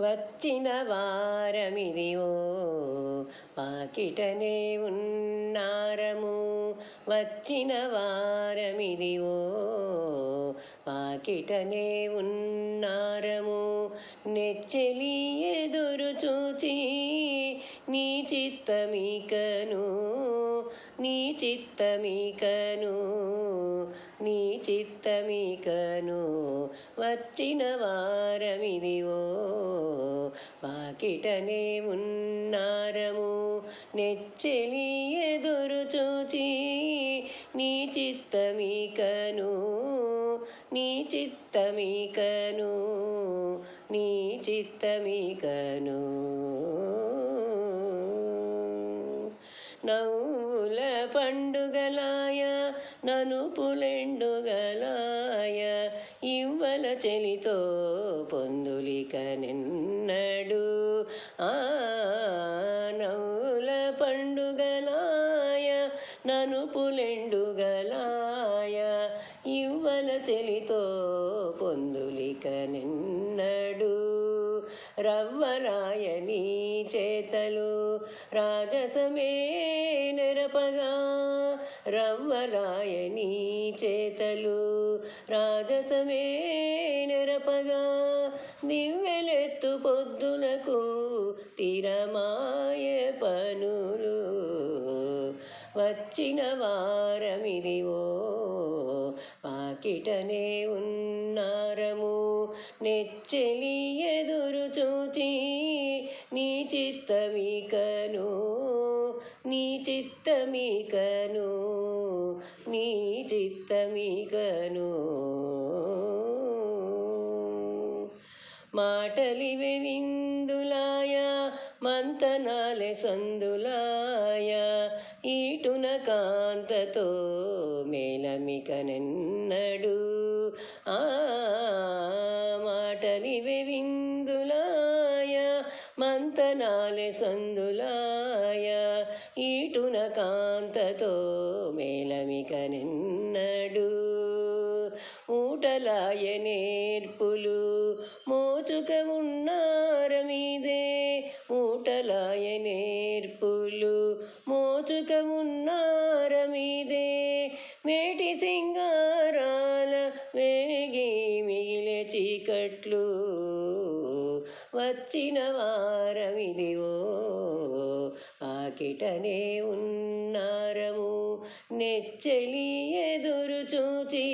వచ్చిన వారమిదివో పాకిటనే ఉన్నారము. వచ్చిన వారమిదివో పాకిటనే ఉన్నారము. నెచ్చెలి ఎదురు చూచి నీ చిత్తమికను నీ చిత్తమికను చిత్తమికను వచ్చిన వారమిదివో. పాకిటనే ఉన్నారము నెచ్చెలి ఎదురు చూచి నీ చిత్తమికను నీ చిత్తమికను నీ చిత్తమికను. నవ్వుల పండుగలాయ నను పులెండుగలాయ ఇవ్వల చెలితో పొందులిక నిన్నడు. ఆ నవ్వుల పండుగలాయ నను పులెండుగలాయ ఇవ్వల చెలితో పొందులిక నిన్నడు. రవ్వరాయని చేతలు రాజసమే నెరపగా. రవ్వరాయని చేతలు రాజసమే నెరపగా. దివ్వెలెత్తు పొద్దునకు తిరమాయ పనులు వచ్చిన వారమిదివో. పాకిటనే ఉన్నారము నెచ్చెలియదు చిత్తమికను నీ చిత్తమికను నీ చిత్తమికను. మాటలివే విందులాయ మంతనాలె సందులాయ ఈటున కాంతతో మేలమిక నిన్నడు ఆ మాటలివే మంతనాలె సందులాయ ఈటున కాంతతో మేలమిక నిన్నడు. ఊటలాయ నేర్పులు మోచుక ఉన్నారమీదే ఊటలాయ నేర్పులు మోచుక ఉన్నారమీదే మేటి సింగారాల వేగి మిగిలే చీకట్లు వచ్చిన వారమిదివో. ఆకిటనే ఉన్నారము. నెచ్చలి ఎదురు చూచి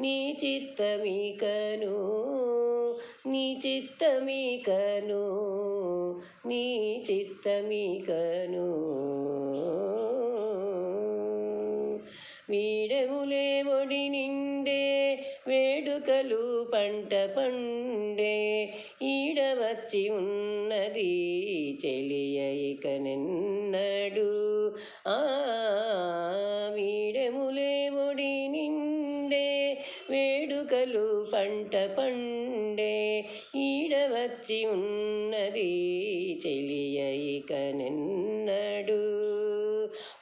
నీ చిత్తమికను నీ చిత్తమికను నీ చిత్తమికను. వీడములే వేడుకలు పంట పండే ఈడ వచ్చి ఉన్నది చెలియ ఇక నిన్నడు. ఆ వీడములే ఒడి నిండే వేడుకలు పంట పండే ఈడ వచ్చి ఉన్నది చెలియ ఇక నిన్న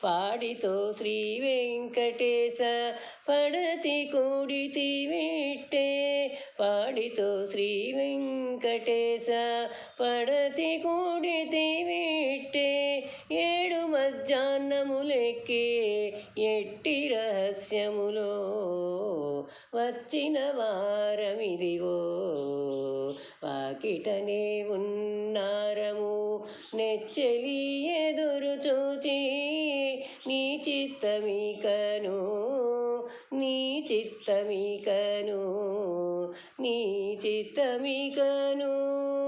పాడితో శ్రీ వెంకటేశ పడతి కూడితి విట్టే పాడితో శ్రీ వెంకటేశ పడతి కూడితి విట్టే ఏడు మధ్యాహ్నములెక్కే ఎట్టి రహస్యములో వచ్చిన వారమిదివో. పాకిటనే ఉన్నారము నెచ్చెలి ఎదురు చూచి నీ చిత్తమికను నీ చిత్తమికను నీ చిత్తమికను.